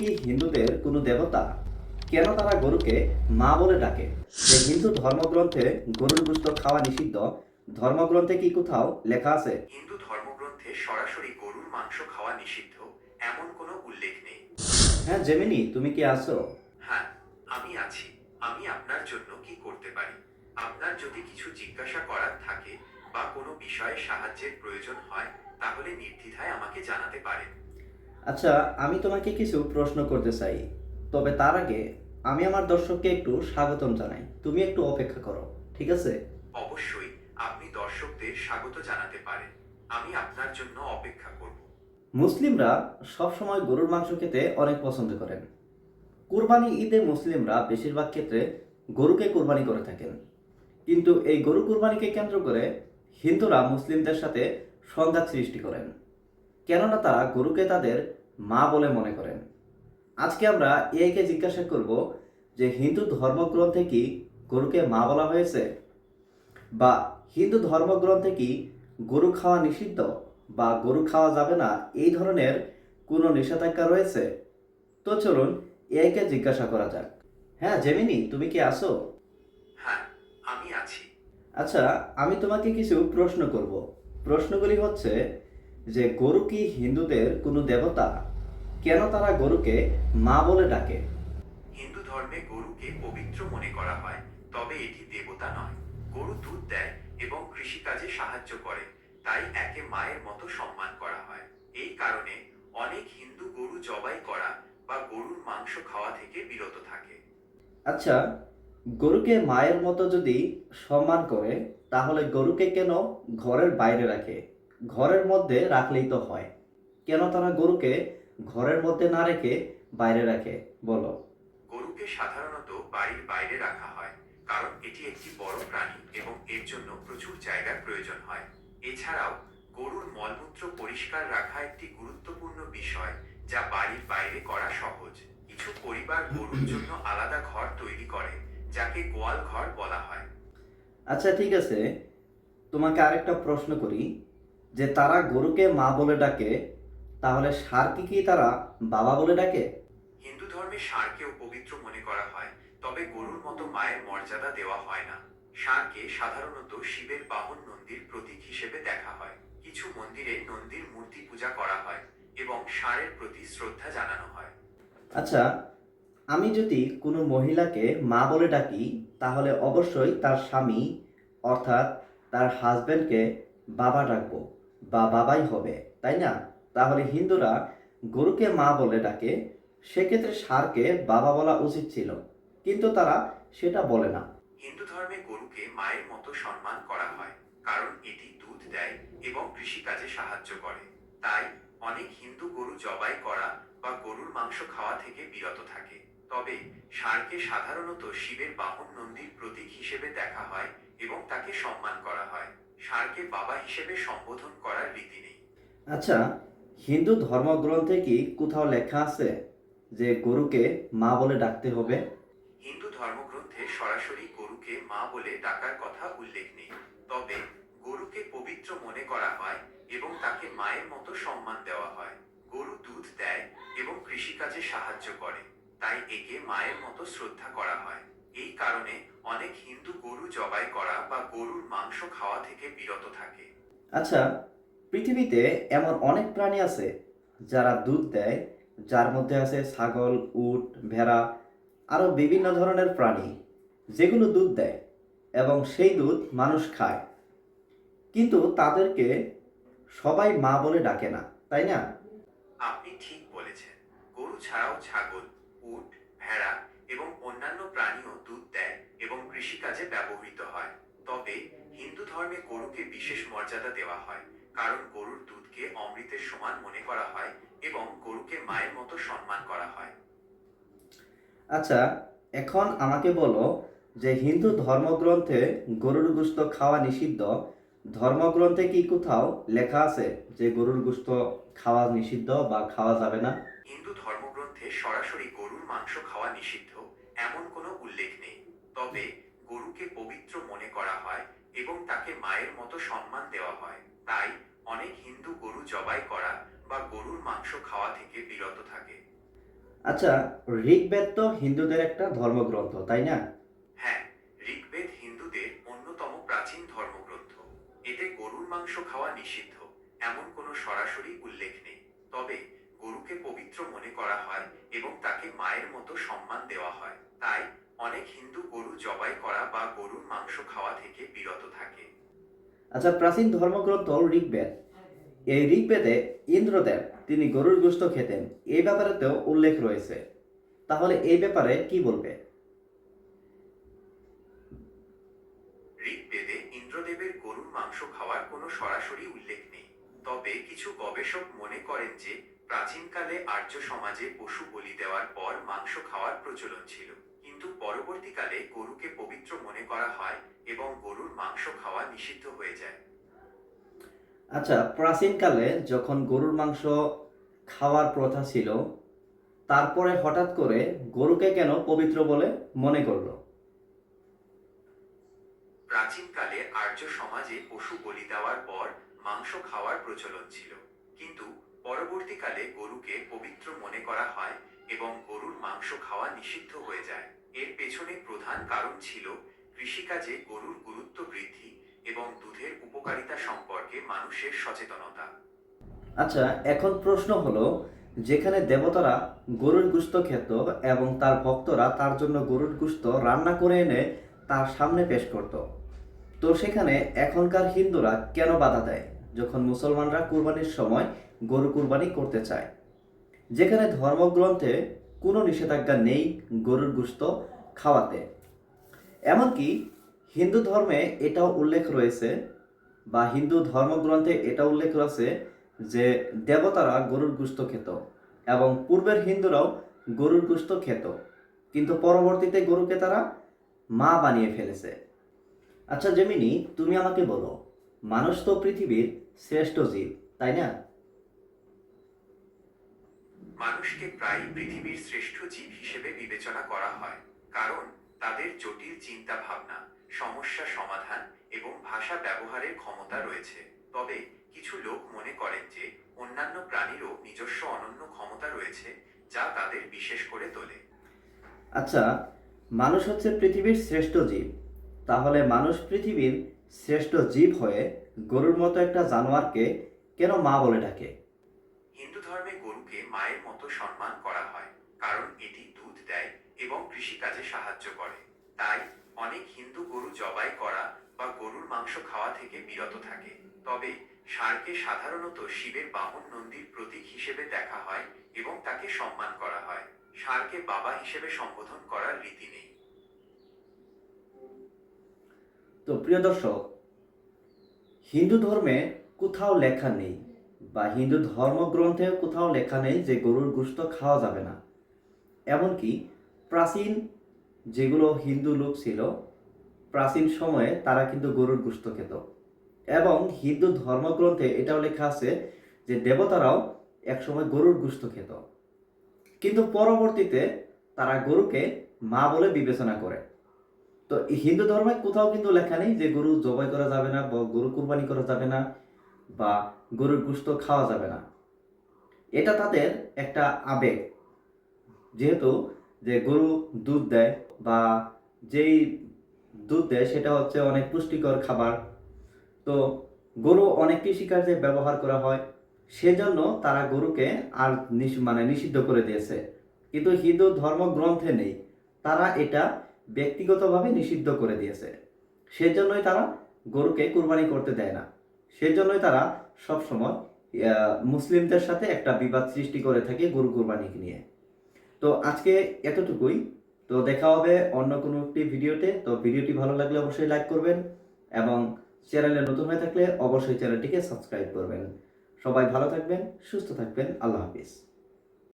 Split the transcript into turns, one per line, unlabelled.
কি হিন্দুদের কোনো দেবতা? কেন তারা গরুকে মা বলে ডাকে? যে হিন্দু ধর্মগ্রন্থে গরুর গুস্ত খাওয়া নিষিদ্ধ ধর্মগ্রন্থে কি কোথাও লেখা আছে?
হিন্দু ধর্মগ্রন্থে সরাসরি গরুর মাংস খাওয়া নিষিদ্ধ এমন কোনো উল্লেখ নেই।
হ্যাঁ জেমিনি তুমি কি আছো?
হ্যাঁ আমি আছি। আমি আপনার জন্য কি করতে পারি? আপনার যদি কিছু জিজ্ঞাসা করার থাকে বা কোনো বিষয়ে সাহায্যের প্রয়োজন হয় তাহলে নির্দ্বিধায় আমাকে জানাতে পারেন।
আচ্ছা আমি তোমাকে কিছু প্রশ্ন করতে চাই। তবে তার আগে আমি আমার দর্শককে একটু স্বাগতম জানাই। তুমি একটু অপেক্ষা করো ঠিক আছে?
অবশ্যই আপনি দর্শকদের স্বাগত জানাতে পারেন। আমি আপনার জন্য অপেক্ষা করব।
মুসলিমরা সবসময় গরুর মাংস খেতে অনেক পছন্দ করেন। কুরবানি ঈদে মুসলিমরা বেশিরভাগ ক্ষেত্রে গরুকে কুরবানি করে থাকেন। কিন্তু এই গরু কুরবানিকে কেন্দ্র করে হিন্দুরা মুসলিমদের সাথে সংঘাত সৃষ্টি করেন। কেননা তারা গরুকে তাদের মা বলে মনে করেন। আজকে আমরা একে জিজ্ঞাসা করব যে হিন্দু ধর্মগ্রন্থে কি গরুকে মা বলা হয়েছে? বা হিন্দু ধর্মগ্রন্থে কি গরু খাওয়া নিষিদ্ধ বা গরু খাওয়া যাবে না এই ধরনের কোনো নিষেধাজ্ঞা রয়েছে? তো চলুন একে জিজ্ঞাসা করা যাক। হ্যাঁ জেমিনি তুমি কি আসো
হ্যাঁ আমি আছি।
আচ্ছা আমি তোমাকে কিছু প্রশ্ন করব। প্রশ্নগুলি হচ্ছে যে গরু কি হিন্দুদের কোনো দেবতা? কেন তারা গরুকে মা বলে ডাকে?
হিন্দু ধর্মে গরুকে পবিত্র মনে করা হয় তবে এটি দেবতা নয়। গরু দুধ দেয় এবং কৃষিকাজে সাহায্য করে তাই একে মায়ের মতো সম্মান করা হয়। এই কারণে অনেক হিন্দু গরু জবাই করা বা গরুর মাংস খাওয়া থেকে বিরত থাকে।
আচ্ছা গরুকে মায়ের মতো যদি সম্মান করে তাহলে গরুকে কেন ঘরের বাইরে রাখে? ঘরের মধ্যে রাখলেই তো হয়। কেন তারা গরুকে ঘরের মধ্যে না রেখে বাইরে রাখে? বলো।
গরুকে সাধারণত বাড়ির বাইরে রাখা হয় কারণ এটি একটি বড় প্রাণী এবং এর জন্য প্রচুর জায়গার প্রয়োজন হয়। এছাড়াও গরুর মলমূত্র পরিষ্কার রাখা একটি গুরুত্বপূর্ণ বিষয় যা বাড়ির বাইরে করা সহজ। কিছু পরিবার গরুর জন্য আলাদা ঘর তৈরি করে যাকে গোয়াল ঘর বলা হয়।
আচ্ছা ঠিক আছে। তোমাকে আরেকটা প্রশ্ন করি। যে তারা গরুকে মা বলে ডাকে তাহলে ষাঁড়কে কি তারা বাবা বলে ডাকে?
হিন্দু ধর্মে ষাঁড়কেও পবিত্র মনে করা হয় তবে গরুর মতো মায়ের মর্যাদা দেওয়া হয় না। ষাঁড়কে সাধারণত শিবের বাহন নন্দীর প্রতীক হিসেবে দেখা হয়। কিছু মন্দিরে নন্দীর মূর্তি পূজা করা হয় এবং ষাঁড়ের প্রতি শ্রদ্ধা জানানো হয়।
আচ্ছা আমি যদি কোনো মহিলাকে মা বলে ডাকি তাহলে অবশ্যই তার স্বামী অর্থাৎ তার হাজব্যান্ডকে বাবা ডাকবো। বা বাবাই হবে, তাই না? তাহলে হিন্দুরা গরুকে মা বলে ডাকে, সেক্ষেত্রে ষাঁড়কে বাবা বলা উচিত ছিল, কিন্তু তারা সেটা বলে না।
হিন্দু ধর্মে গরুকে মায়ের মতো সম্মান করা হয়, কারণ এটি দুধ দেয় এবং কৃষিকাজে সাহায্য করে। তাই অনেক হিন্দু গরু জবাই করা বা গরুর মাংস খাওয়া থেকে বিরত থাকে। তবে ষাঁড়কে সাধারণত শিবের বাহন নন্দীর প্রতীক হিসেবে দেখা হয় এবং তাকে সম্মান করা হয়। ষাঁড়কে বাবা হিসেবে সম্বোধন করার রীতি নেই।
আচ্ছা হিন্দু ধর্মগ্রন্থে কি কোথাও লেখা আছে যে গরুকে মা বলে ডাকতে হবে?
হিন্দু ধর্মগ্রন্থে সরাসরি গরুকে মা বলে ডাকার কথা উল্লেখ নেই। তবে গরুকে পবিত্র মনে করা হয় এবং তাকে মায়ের মতো সম্মান দেওয়া হয়। গরু দুধ দেয় এবং কৃষিকাজে সাহায্য করে তাই একে মায়ের মতো শ্রদ্ধা করা হয়। এই কারণে অনেক হিন্দু গরু জবাই করা বা গরুর মাংস খাওয়া থেকে বিরত থাকে।
আচ্ছা পৃথিবীতে এমন অনেক প্রাণী আছে যারা দুধ দেয় যার মধ্যে আছে ছাগল উট ভেড়া আরও বিভিন্ন ধরনের প্রাণী যেগুলো দুধ দেয় এবং সেই দুধ মানুষ খায়। কিন্তু তাদেরকে সবাই মা বলে ডাকে না তাই না?
আপনি ঠিক বলেছেন। গরু ছাড়াও ছাগল উট ভেড়া এবং অন্যান্য প্রাণীও কৃষিকাজে ব্যবহৃত হয়। তবে হিন্দু ধর্মে গরুকে বিশেষ মর্যাদা দেওয়া হয় কারণ গরুর দুধকে অমৃতের সমান মনে করা হয় এবং গরুকে মায়ের মতো সম্মান করা হয়।
আচ্ছা এখন আমাকে বলো যে হিন্দু ধর্মগ্রন্থে গরুর গোস্ত খাওয়া নিষিদ্ধ ধর্মগ্রন্থে কি কোথাও লেখা আছে যে গরুর গোস্ত খাওয়া নিষিদ্ধ বা খাওয়া যাবে না?
হিন্দু ধর্মগ্রন্থে সরাসরি গরুর মাংস খাওয়া নিষিদ্ধ এমন কোনো উল্লেখ নেই। তবে গরুকে পবিত্র মনে করা হয় এবং তাকে মায়ের মতো সম্মান দেওয়া হয়। তাই অনেক হিন্দু গরু জবাই করা বা গরুর মাংস খাওয়া থেকে বিরত থাকে।
আচ্ছা ঋগ্বেদ তো হিন্দুদের একটা ধর্মগ্রন্থ তাই না?
হ্যাঁ ঋগ্বেদ হিন্দুদের অন্যতম প্রাচীন ধর্মগ্রন্থ। এতে গরুর মাংস খাওয়া নিষিদ্ধ এমন কোনো সরাসরি উল্লেখ নেই। তবে গরুকে পবিত্র মনে করা হয় এবং তাকে মায়ের মতো সম্মান দেওয়া হয়। তাই অনেক হিন্দু গরু জবাই করা বা গরুর মাংস খাওয়া থেকে বিরত থাকে।
আচ্ছা প্রাচীন ধর্মগ্রন্থ ঋগ্বেদ। এই ঋগ্বেদে ইন্দ্রদেব তিনি গরুর গোশত খেতেন। এই ব্যাপারেতেও উল্লেখ রয়েছে। তাহলে এই ব্যাপারে কি বলবে?
ঋগ্বেদে ইন্দ্রদেবের গরুর মাংস খাওয়ার কোনো সরাসরি উল্লেখ নেই। তবে কিছু গবেষক মনে করেন যে প্রাচীনকালে আর্য সমাজে পশু বলি দেওয়ার পর মাংস খাওয়ার প্রচলন ছিল। পরবর্তীকালে গরুকে পবিত্র মনে করা হয় এবং গরুর মাংস খাওয়া নিষিদ্ধ হয়ে যায়।
আচ্ছা প্রাচীনকালে যখন গরুর মাংস খাওয়ার প্রথা ছিল তারপরে হঠাৎ করে গরুকে কেন পবিত্র বলে মনে করল?
প্রাচীনকালে আর্য সমাজে পশু বলি দেওয়ার পর মাংস খাওয়ার প্রচলন ছিল। কিন্তু পরবর্তীকালে গরুকে পবিত্র মনে করা হয় এবং গরুর মাংস খাওয়া নিষিদ্ধ হয়ে যায়। এর পেছনে প্রধান কারণ ছিল কৃষিকাজে গরুর গুরুত্ব বৃদ্ধি এবং দুধের উপকারিতা সম্পর্কে মানুষের সচেতনতা।
আচ্ছা এখন প্রশ্ন হলো, যেখানে দেবতারা গরুর গুস্ত খেত এবং তার ভক্তরা তার জন্য গরুর গুস্ত রান্না করে এনে তার সামনে পেশ করত। তো সেখানে এখনকার হিন্দুরা কেন বাধা দেয় যখন মুসলমানরা কুরবানির সময় গরু কুরবানি করতে চায়? যেখানে ধর্মগ্রন্থে কোনো নিষেধাজ্ঞা নেই গরুর গুস্ত খাওয়াতে। এমনকি হিন্দু ধর্মে এটাও উল্লেখ রয়েছে বা হিন্দু ধর্মগ্রন্থে এটা উল্লেখ রয়েছে যে দেবতারা গরুর গুস্ত খেত এবং পূর্বের হিন্দুরাও গরুর গুস্ত খেত। কিন্তু পরবর্তীতে গরুকে তারা মা বানিয়ে ফেলেছে। আচ্ছা জেমিনি, তুমি আমাকে বলো, মানুষ তো পৃথিবীর শ্রেষ্ঠ জীব, তাই না?
মানুষকে প্রায় পৃথিবীর শ্রেষ্ঠ জীব হিসেবে বিবেচনা করা হয় কারণ তাদের জটিল চিন্তা ভাবনা সমস্যা সমাধান এবং ভাষা ব্যবহারের ক্ষমতা রয়েছে। তবে কিছু লোক মনে করেন যে অন্যান্য প্রাণীরও নিজস্ব অনন্য ক্ষমতা রয়েছে যা তাদের বিশেষ করে তোলে।
আচ্ছা মানুষ হচ্ছে পৃথিবীর শ্রেষ্ঠ জীব। তাহলে মানুষ পৃথিবীর শ্রেষ্ঠ জীব হয়ে গরুর মতো একটা জানোয়ারকে কেন মা বলে ডাকে?
হিন্দু ধর্মে গরুকে মায়ের মতো সম্মান করা হয়, কারণ এটি দুধ দেয় এবং কৃষিকাজে সাহায্য করে। তাই অনেক হিন্দু গরু জবাই করা বা গরুর মাংস খাওয়া থেকে বিরত থাকে। তবে ষাঁড়কে সাধারণত শিবের বাহন নন্দীর প্রতীক হিসেবে দেখা হয় এবং তাকে সম্মান করা হয়। ষাঁড়কে বাবা হিসেবে সম্বোধন করার রীতি নেই।
তো প্রিয় দর্শক, হিন্দু ধর্মে কোথাও লেখা নেই। বা হিন্দু ধর্মগ্রন্থে কোথাও লেখা নেই যে গরুর গোশত খাওয়া যাবে না। এমনকি প্রাচীন যেগুলো হিন্দু লোক ছিল, প্রাচীন সময়ে তারা কিন্তু গরুর গোশত খেত। এবং হিন্দু ধর্মগ্রন্থে এটাও লেখা আছে যে দেবতারাও একসময় গরুর গোস্ত খেত। কিন্তু পরবর্তীতে তারা গরুকে মা বলে বিবেচনা করে। তো হিন্দু ধর্মে কোথাও কিন্তু লেখা নেই যে গরু জবাই করা যাবে না বা গরু কুরবানি করা যাবে না। বা গরুর গুস্ত খাওয়া যাবে না। এটা তাদের একটা আবেগ। যেহেতু যে গরু দুধ দেয় বা যেই দুধ দেয়, সেটা হচ্ছে অনেক পুষ্টিকর খাবার। তো গরু অনেক কৃষিকাজে ব্যবহার করা হয়। সেজন্য তারা গরুকে আর মানে নিষিদ্ধ করে দিয়েছে। কিন্তু হিন্দু ধর্মগ্রন্থে নেই। তারা এটা ব্যক্তিগতভাবে নিষিদ্ধ করে দিয়েছে। সেজন্যই তারা গরুকে কুরবানি করতে দেয় না। সেজন্যই তারা সবসময় মুসলিমদের সাথে একটা বিবাদ সৃষ্টি করে থাকে গরু কোরবানিকে নিয়ে। তো আজকে এতটুকুই। তো দেখা হবে অন্য কোনো একটি ভিডিওতে। তো ভিডিওটি ভালো লাগলে অবশ্যই লাইক করবেন এবং চ্যানেলে নতুন হয়ে থাকলে অবশ্যই চ্যানেলটিকে সাবস্ক্রাইব করবেন। সবাই ভালো থাকবেন, সুস্থ থাকবেন। আল্লাহ হাফিজ।